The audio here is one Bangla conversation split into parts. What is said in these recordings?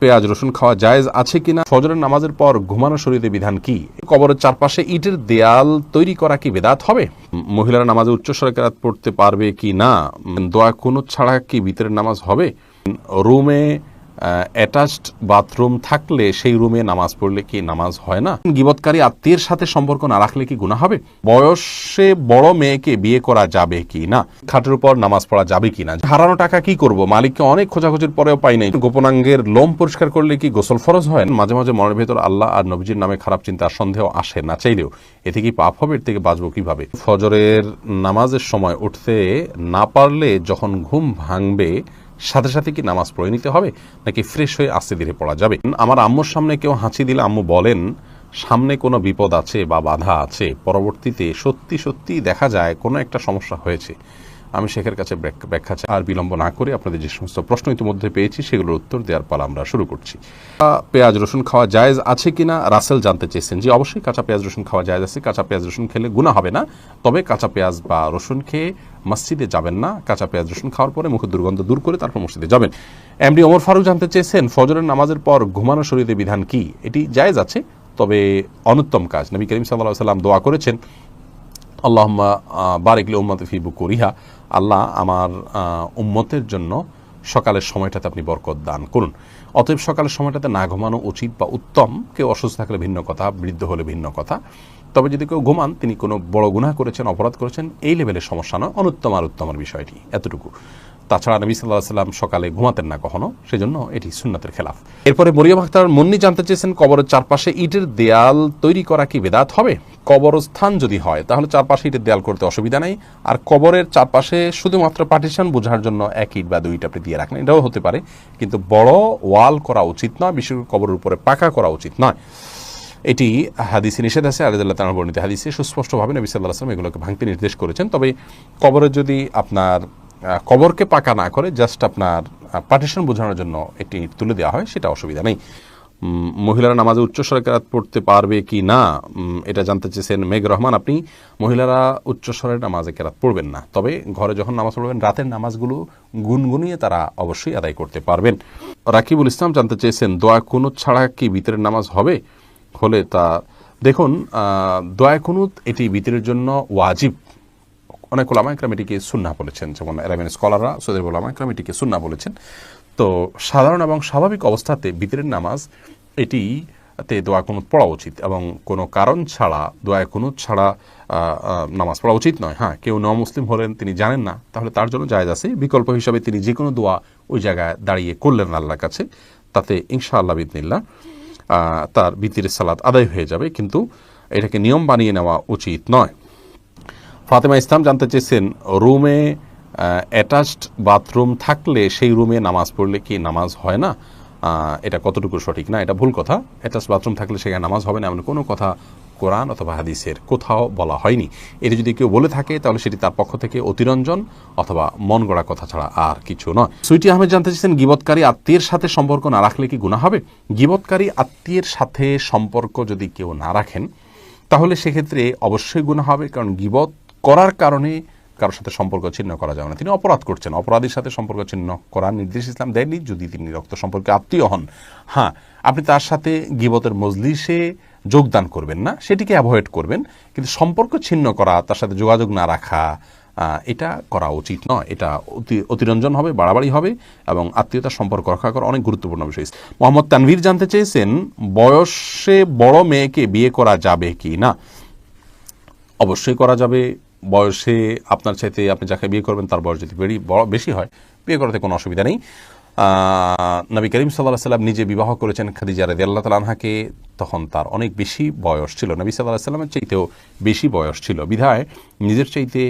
পেঁয়াজ, রসুন খাওয়া জায়েজ আছে কিনা? ফজরের নামাজের পর ঘুমানো শরীরে বিধান কি? কবরের চারপাশে ইটের দেয়াল তৈরি করা কি বেদাত হবে? মহিলারা নামাজে উচ্চস্বরে কেরাত পড়তে পারবে কি না? দোয়া কোনো ছাড়া কি ভিতরের নামাজ হবে? রুমে অ্যাটাচড বাথরুম থাকলে সেই রুমে নামাজ পড়লে কি নামাজ হয় না? গিবৎকারী আত্মীয়ের সাথে সম্পর্ক না রাখলে কি গুণা হবে? বয়সে বড় মেয়েকে বিয়ে করা যাবে কি না? খাটের উপর নামাজ পড়া যাবে কি না? হারানো টাকা কি করব? মালিককে অনেক খোঁজাখুঁজির পরেও পাই নাই। গোপনাঙ্গের লোম পরিষ্কার করলে কি গোসল ফরজ হয়? মাঝে মাঝে মনের ভেতর আল্লাহ আর নবীজির নামে খারাপ চিন্তা আর সন্দেহ আসে না চাইলেও। এতে কি পাপ হবে? এর থেকে বাঁচবো কীভাবে? ফজরের নামাজের সময় উঠতে না পারলে যখন ঘুম ভাঙবে সাথে সাথে কি নামাজ পড়ে নিতে হবে? নাকি ফ্রেশ হয়ে আস্তে ধীরে পড়া যাবে? আমার আম্মুর সামনে কেউ হাঁচি দিলে আম্মু বলেন, সামনে কোনো বিপদ আছে বা বাধা আছে, পরবর্তীতে সত্যি সত্যি দেখা যায় কোনো একটা সমস্যা হয়েছে। আমি শেখের কাছে ব্যাখ্যা চাই। আর বিলম্ব না করে আপনাদের যে সমস্ত প্রশ্ন ইতিমধ্যে পেয়েছি, সেগুলোর উত্তর দেওয়ার পালা আমরা শুরু করছি। পেঁয়াজ রসুন খাওয়া জায়েজ আছে কিনা, রাসেল জানতে চেয়েছেন যে অবশ্যই কাঁচা পেঁয়াজ রসুন খাওয়া জায়েজ আছে। কাঁচা পেঁয়াজ রসুন খেলে গুণা হবে না। তবে কাঁচা পেঁয়াজ বা রসুন খেয়ে মসজিদে যাবেন না। কাঁচা পেঁয়াজ রসুন খাওয়ার পরে মুখের দুর্গন্ধ দূর করে তারপর মসজিদে যাবেন। এমডি ওমর ফারুক জানতে চেয়েছেন, ফজরের নামাজের পর ঘুমানো শরীরে বিধান কি? এটি জায়েজ আছে, তবে অনুত্তম কাজ। নবী করিম সাল্লাহ সাল্লাম দোয়া করেছেন আল্লাহম্মা বারিকলে উম্মত ফিবু বুকুরিহা। আল্লাহ আমার উম্মতের জন্য সকালের সময়টাতে আপনি বরকত দান করুন। অতএব সকালের সময়টাতে না ঘুমানো উচিত বা উত্তম। কেউ অসুস্থ থাকলে ভিন্ন কথা, বৃদ্ধ হলে ভিন্ন কথা। তবে যদি কেউ ঘুমান, তিনি কোনো বড় গুনাহ করেছেন, অপরাধ করেছেন, এই লেভেলের সমস্যা নয়। অনুত্তম আর উত্তমের বিষয়টি এতটুকু। তাছাড়া নবী সাল্লাহ সাল্লাম সকালে ঘুমাতেন না কখনো। সেজন্য এটি সুন্নাতের খেলাফ। এরপরে মরিয়ম আখতার মুন্নি জানতে চেয়েছেন কবরের চারপাশে ইটের দেয়াল তৈরি করা কি বেদাত হবে? কবরস্থান যদি হয়, তাহলে চারপাশে ইটের দেয়াল করতে অসুবিধা নেই। আর কবরের চারপাশে শুধুমাত্র পার্টিশন বোঝার জন্য এক ইট বা দুইটা আপনি দিয়ে রাখেন। এটাও হতে পারে, কিন্তু বড় ওয়াল করা উচিত নয়, বিশেষ করে কবরের উপরে পাকা করা উচিত নয়। এটি হাদিসে নিষেধ আছে আলিদুল্লাহ তালার বর্ণিত হাদিসে সুস্পষ্টভাবে নবী সাল্লাহ আসলাম এগুলোকে ভাঙতে নির্দেশ করেছেন। তবে কবরের যদি আপনার কবরকে পাকা না করে জাস্ট আপনার পার্টিশন বোঝানোর জন্য এটি তুলে দেওয়া হয়, সেটা অসুবিধা নেই। মহিলারা নামাজে উচ্চস্বরে কেরাত পড়তে পারবে কি না এটা জানতে চেয়েছেন মেঘ রহমান। আপনি মহিলারা উচ্চস্বরের নামাজে কেরাত পড়বেন না, তবে ঘরে যখন নামাজ পড়বেন, রাতের নামাজগুলো গুনগুনিয়ে তারা অবশ্যই আদায় করতে পারবেন। রাকিবুল ইসলাম জানতে চেয়েছেন, দোয়া কোনো ছাড়া কি বিতরের নামাজ হবে? হলে তা দেখুন দোয়া কুনুত এটি ভিতরের জন্য ওয়াজিব। অনেক ওলামা একরাম এটিকে সুন্না বলেছেন, যেমন এরামেন স্কলাররা সৌদের ওলামা একরাম এটিকে সুন্না বলেছেন। তো সাধারণ এবং স্বাভাবিক অবস্থাতে বিতরের নামাজ এটি তে দোয়া কুনুত পড়া উচিত এবং কোনো কারণ ছাড়া, দোয়া কুনুত ছাড়া নামাজ পড়া উচিত নয়। হ্যাঁ কেউ ন মুসলিম হলেন, তিনি জানেন না, তাহলে তার জন্য জায়েজ আছে। বিকল্প হিসাবে তিনি যে কোনো দোয়া ওই জায়গায় দাঁড়িয়ে করলেন আল্লাহর কাছে, তাতে ইনশা আল্লাহ বিদিনিল্লা তার বিতির সালাদ আদায় হয়ে যাবে, কিন্তু এটাকে নিয়ম বানিয়ে নেওয়া উচিত নয়। ফাতেমা ইসলাম জানতে চেয়েছেন, রুমে অ্যাটাচড বাথরুম থাকলে সেই রুমে নামাজ পড়লে কি নামাজ হয় না? এটা কতটুকু সঠিক না, এটা ভুল কথা। অ্যাটাচ বাথরুম থাকলে সেখানে নামাজ হবে না, এমন কোনো কথা কোরআন অথবা হাদিসের কোথাও বলা হয়নি। এটি যদি কেউ বলে থাকে, তাহলে সেটি তার পক্ষ থেকে অতিরঞ্জন অথবা মন গড়া কথা ছাড়া আর কিছু নয়। সুইটি আহমেদ জানতে চেয়েছেন, গিবৎকারী আত্মীয়ের সাথে সম্পর্ক না রাখলে কি গুণা হবে? গিবৎকারী আত্মীয়ের সাথে সম্পর্ক যদি কেউ না রাখেন, তাহলে সেক্ষেত্রে অবশ্যই গুণা হবে, কারণ গিবত করার কারণে কারোর সাথে সম্পর্ক ছিন্ন করা যাবে না। তিনি অপরাধ করছেন। অপরাধীর সাথে সম্পর্ক ছিন্ন করার নির্দেশ ইসলাম দেয়নি যদি তিনি রক্ত সম্পর্কে আত্মীয় হন হ্যাঁ আপনি তার সাথে গিবতের মজলিসে যোগদান করবেন না, সেটিকে অ্যাভয়েড করবেন। কিন্তু সম্পর্ক ছিন্ন করা, তার সাথে যোগাযোগ না রাখা এটা করা উচিত নয়। এটা অতি, অতিরঞ্জন হবে, বাড়াবাড়ি হবে এবং আত্মীয়তার সম্পর্ক রক্ষা করা অনেক গুরুত্বপূর্ণ বিষয়। মোহাম্মদ তানভীর জানতে চেয়েছেন, বয়সে বড় মেয়েকে বিয়ে করা যাবে কি না? অবশ্যই করা যাবে। বয়সে আপনার চাইতে আপনি যাকে বিয়ে করবেন, তার বয়স যদি বড় বেশি হয়, বিয়ে করাতে কোনো অসুবিধা নেই। নবী করিম সাল্লাহ সাল্লাম নিজে বিবাহ করেছেন খাদিজা রাদি আল্লাহ তালাহাকে তখন তার অনেক বেশি বয়স ছিল। নবী সাল্লাহ সাল্লামের চাইতেও বেশি বয়স ছিল। বিধায় নিজের চাইতে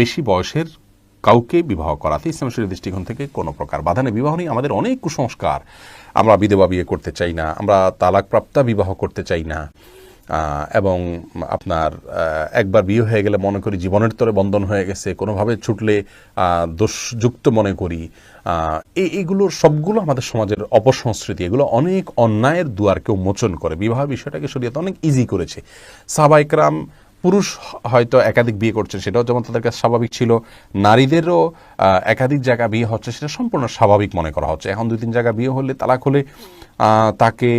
বেশি বয়সের কাউকে বিবাহ করাতে ইসলাম শরীর দৃষ্টিকোণ থেকে কোনো প্রকার বাধা নেই। বিবাহ নেই আমাদের অনেক কুসংস্কার। আমরা বিধবা বিয়ে করতে চাই না, আমরা তালাকপ্রাপ্তা বিবাহ করতে চাই না। এবং আপনার একবার বিয়ে হয়ে গেলে মনে করি জীবনের তরে বন্ধন হয়ে গেছে, কোনোভাবে ছুটলে দোষযুক্ত মনে করি। এই এইগুলোর সবগুলো আমাদের সমাজের অপসংস্কৃতি, এগুলো অনেক অন্যায়ের দুয়ারকেও মোচন করে। বিবাহ বিষয়টাকে শরীয়তে অনেক ইজি করেছে। সাহবাইকরাম পুরুষ হয়তো একাধিক বিয়ে করছেন, সেটাও যেমন তাদের কাছে স্বাভাবিক ছিল, নারীদেরও একাধিক জায়গা বিয়ে হচ্ছে, সেটা সম্পূর্ণ স্বাভাবিক মনে করা হচ্ছে। এখন দুই তিন জায়গা বিয়ে হলে তালাক হলে তাকে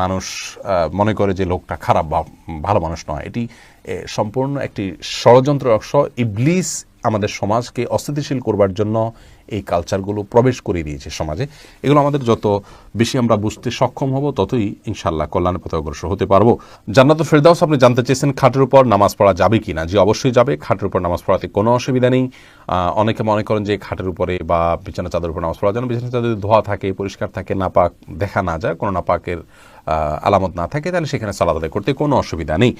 মানুষ মনে করে যে লোকটা খারাপ বা ভালো মানুষ নয়। এটি সম্পূর্ণ একটি ষড়যন্ত্র অংশ ইবলিস আমাদের সমাজকে অস্থিতিশীল করবার জন্য এই কালচারগুলো প্রবেশ করে দিয়েছে সমাজে। এগুলো আমাদের যত বেশি আমরা বুঝতে সক্ষম হব ততই ইনশাল্লাহ কল্যাণের পথে অগ্রসর হতে পারব। জান্নাত ফেরদাউস আপনি জানতে চেয়েছেন খাটের উপর নামাজ পড়া যাবে কি না যে অবশ্যই যাবে। খাটের উপর নামাজ পড়াতে কোনো অসুবিধা নেই। অনেকে মনে করেন যে খাটের উপরে বা বিছানা চাদর উপর নামাজ পড়া যেন বিছানা চাদর যদি ধোয়া থাকে পরিষ্কার থাকে নাপাক দেখা না যায় কোনো নাপাকের আহ, আলামত না থাকে তাহলে সেখানে সালাদ করতে কোনো অসুবিধা নেই।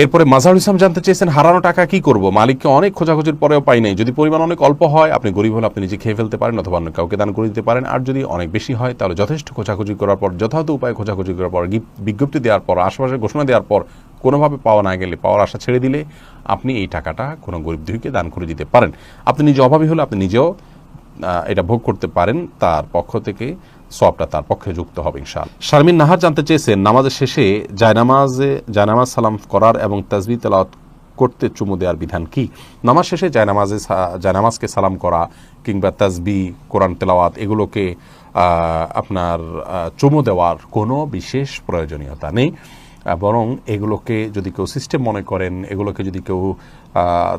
এরপরে মাজাহুল ইসলাম জানতে চেয়েছেন, হারানো টাকা কি করব? মালিককে অনেক খোঁজাখুঁজির পরেও পাই নাই। যদি পরিমাণ অনেক অল্প হয়, আপনি গরিব হলে আপনি নিজে খেয়ে ফেলতে পারেন অথবা অন্য কাউকে দান করে দিতে পারেন। আর যদি অনেক বেশি হয়, তাহলে যথেষ্ট খোঁজাখুঁজি করার পর, যথাযথ উপায়ে খোঁজাখুঁজি করার পর বিজ্ঞপ্তি দেওয়ার পর আশেপাশে ঘোষণা দেওয়ার পর, কোনোভাবে পাওয়া না গেলে, পাওয়ার আশা ছেড়ে দিলে আপনি এই টাকাটা কোনো গরিব দুইকে দান করে দিতে পারেন। আপনি নিজে অভাবী হলে আপনি নিজেও এটা ভোগ করতে পারেন। তার পক্ষ থেকে সবটা তার পক্ষে যুক্ত হবে ইনশাল শারমিন নাহার জানতে চেয়েছেন, নামাজের শেষে জায়নামাজে জায়নামাজ সালাম করার এবং তাজবি তেলাওয়াত করতে চুমু দেওয়ার বিধান কি? নামাজ শেষে জায়নামাজে জায়নামাজকে সালাম করা কিংবা তাজবি কোরআন তেলাওয়াত, এগুলোকে আপনার চুমু দেওয়ার কোনো বিশেষ প্রয়োজনীয়তা নেই। বরং এগুলোকে যদি কেউ সিস্টেম মনে করেন, এগুলোকে যদি কেউ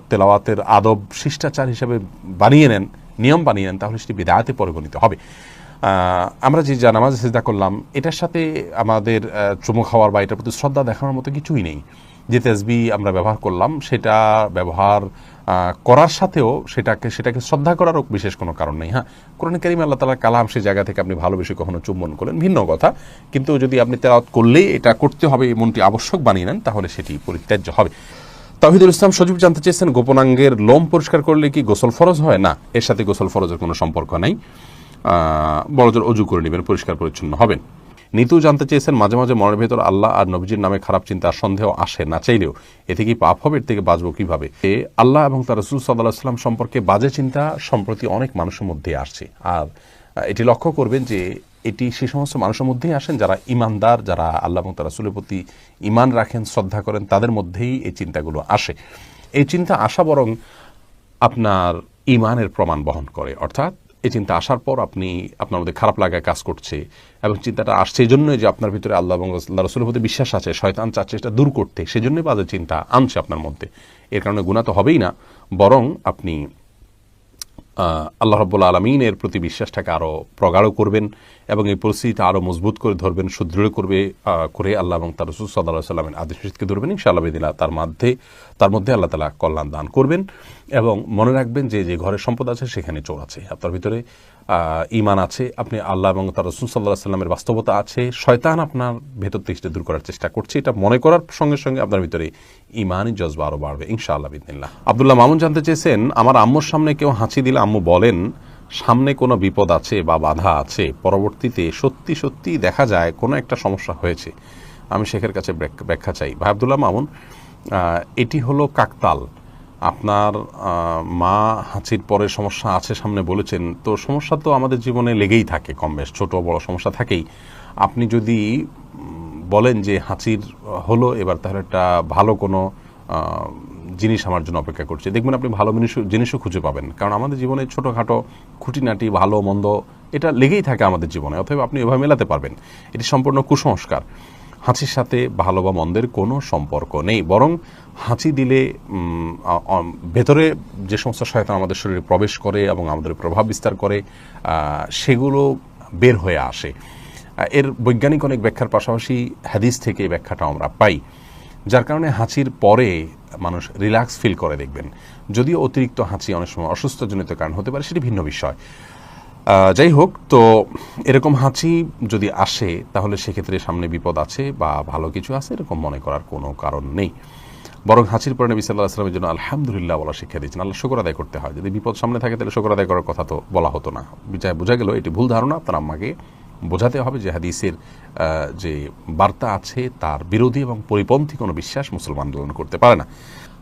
তেলাওয়াতের আদব, শিষ্টাচার হিসেবে বানিয়ে নেন, নিয়ম বানিয়ে নেন, তাহলে সেটি বিদায়াতে পরিগণিত হবে। আমরা যে যা নামাজ সেজদা করলাম, এটার সাথে আমাদের চুমু খাওয়ার বা এটার প্রতি শ্রদ্ধা দেখানোর মতো কিছুই নেই। যে তেজবি আমরা ব্যবহার করলাম, সেটা ব্যবহার করার সাথেও সেটাকে সেটাকে শ্রদ্ধা করারও বিশেষ কোনো কারণ নেই। হ্যাঁ কোরআন করিম আল্লাহ তালা কালাম সেই জায়গা থেকে আপনি ভালোবেসে কখনো চুম্বন করলেন, ভিন্ন কথা। কিন্তু যদি আপনি তেলাওয়াত করলেই এটা করতে হবে এমনটি আবশ্যক বানিয়ে নেন, তাহলে সেটি পরিত্যাজ্য হবে। তাহিদুল ইসলাম সজীব জানতে চেয়েছেন, গোপনাঙ্গের লোম পরিষ্কার করলে কি গোসল ফরজ হয়? না, এর সাথে গোসল ফরজের কোনো সম্পর্ক নাই। বড়জোর অজু করে নেবেন, পরিষ্কার পরিচ্ছন্ন হবেন। নিতু জানতে চেয়েছেন, মাঝে মাঝে মনের ভেতর আল্লাহ আর নবীজির নামে খারাপ চিন্তা, সন্দেহ আসে না চাইলেও। এতে কি পাপ হবে? এর থেকে বাঁচবো কীভাবে? এ আল্লাহ এবং তার রসুল সাল্লাহ সাল্লাম সম্পর্কে বাজে চিন্তা সম্প্রতি অনেক মানুষের মধ্যে আসছে। আর এটি লক্ষ্য করবেন যে এটি সে সমস্ত মানুষের মধ্যেই আসেন, যারা ইমানদার, যারা আল্লাহ এবং তার রসুলের প্রতি ইমান রাখেন, শ্রদ্ধা করেন, তাদের মধ্যেই এই চিন্তাগুলো আসে। এই চিন্তা আসা বরং আপনার ইমানের প্রমাণ বহন করে, অর্থাৎ এই চিন্তা আসার পর আপনি আপনার মধ্যে খারাপ লাগায় কাজ করছে এবং চিন্তাটা আসছে এই জন্যই যে আপনার ভিতরে আল্লাহ এবং আল্লাহ রসুলের প্রতি বিশ্বাস আছে, শয়তান চাচ্ছে এটা দূর করতে। সেজন্যই বাজে চিন্তা আনছে আপনার মধ্যে। এর কারণে গুণা তো হবেই না, বরং আপনি আল্লাহ রব্বুল আলমিনের প্রতি বিশ্বাসটাকে আরও প্রগাঢ় করবেন এবং এই পরিস্থিতিটা আরও মজবুত করে ধরবেন, সুদৃঢ় করবে করে আল্লাহ এবং তার রসুল সাল্লাহ সাল্লামের আদেশ নিষেধকে ধরবেন। ইনশাআল্লাহ তার মধ্যে তার মধ্যে আল্লাহ তালা কল্যাণ দান করবেন। এবং মনে রাখবেন যে যে ঘরের সম্পদ আছে, সেখানে চোর আছে। আপনার ভিতরে ইমান আছে, আপনি আল্লাহ এবং তার রসুল সাল্লাহ সাল্লামের বাস্তবতা আছে, শয়তান আপনার ভেতর থেকে দূর করার চেষ্টা করছে। এটা মনে করার সঙ্গে সঙ্গে আপনার ভিতরে ইমানই জজবা আরও বাড়বে, ইনশাআল্লাহ বিদিল্লাহ আবদুল্লাহ মামুন জানতে চেয়েছেন, আমার আম্মুর সামনে কেউ হাঁচি দিলে আম্মু বলেন, সামনে কোনো বিপদ আছে বা বাধা আছে, পরবর্তীতে সত্যি সত্যি দেখা যায় কোনো একটা সমস্যা হয়েছে। আমি শেখের কাছে ব্যাখ্যা চাই। ভাই আবদুল্লাহ মামুন এটি হলো কাকতাল। আপনার মা হাঁচির পরে সমস্যা আছে সামনে বলেছেন, তো সমস্যা তো আমাদের জীবনে লেগেই থাকে কম বেশ, ছোটো বড় সমস্যা থাকেই। আপনি যদি বলেন যে হাঁচির হলো, এবার তাহলে একটা ভালো কোনো জিনিস আমার জন্য অপেক্ষা করছে। দেখবেন আপনি ভালো জিনিসও জিনিসও খুঁজে পাবেন। কারণ আমাদের জীবনে ছোটোখাটো খুঁটিনাটি, ভালো, মন্দ, এটা লেগেই থাকে আমাদের জীবনে অথবা আপনি এভাবে মেলাতে পারবেন। এটি সম্পূর্ণ কুসংস্কার। হাঁচির সাথে ভালো বা মন্দের কোনো সম্পর্ক নেই। বরং হাঁচি দিলে ভেতরে যে সমস্ত শয়তান আমাদের শরীরে প্রবেশ করে এবং আমাদের প্রভাব বিস্তার করে সেগুলো বের হয়ে আসে। এর বৈজ্ঞানিক অনেক ব্যাখ্যার পাশাপাশি হাদিস থেকে এই ব্যাখ্যাটা আমরা পাই। যার কারণে হাঁচির পরে মানুষ রিল্যাক্স ফিল করে দেখবেন। যদিও অতিরিক্ত হাঁচি অনেক সময় অসুস্থজনিত কারণ হতে পারে, সেটি ভিন্ন বিষয়। যাই হোক, তো এরকম হাঁচি যদি আসে, তাহলে সেক্ষেত্রে সামনে বিপদ আছে বা ভালো কিছু আছে, এরকম মনে করার কোনো কারণ নেই। বরং হাঁচির পরে নবী সাল্লাহ আসলামের জন্য আলহামদুলিল্লাহ বলা শিক্ষা দিয়েছেন। আল্লাহ শুকর আদায় করতে হয়। যদি বিপদ সামনে থাকে, তাহলে শুকর আদায় করার কথা তো বলা হতো না। বিচার বোঝা গেল, এটি ভুল ধারণা। আপনার আম্মাকে বোঝাতে হবে যে হাদিসের যে বার্তা আছে, তার বিরোধী এবং পরিপন্থী কোনো বিশ্বাস মুসলমান গ্রহণ করতে পারে না।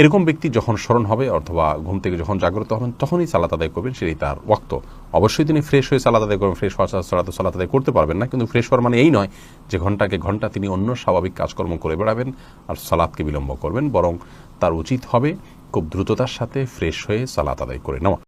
এরকম ব্যক্তি যখন স্মরণ হবে অথবা ঘুম থেকে যখন জাগ্রত হবেন, তখনই সালাত আদায় করবেন, সেটাই তার ওয়াক্ত। অবশ্যই তিনি ফ্রেশ হয়ে সালাত আদায় করবেন ফ্রেশ হওয়া সালাত সালাত আদায় করতে পারবেন না, কিন্তু ফ্রেশ হওয়ার মানে এই নয় যে ঘন্টাকে ঘণ্টা তিনি অন্য স্বাভাবিক কাজকর্ম করে বেড়াবেন আর সালাদকে বিলম্ব করবেন, বরং তার উচিত হবে খুব দ্রুততার সাথে ফ্রেশ হয়ে সালাত আদায় করে নেওয়া।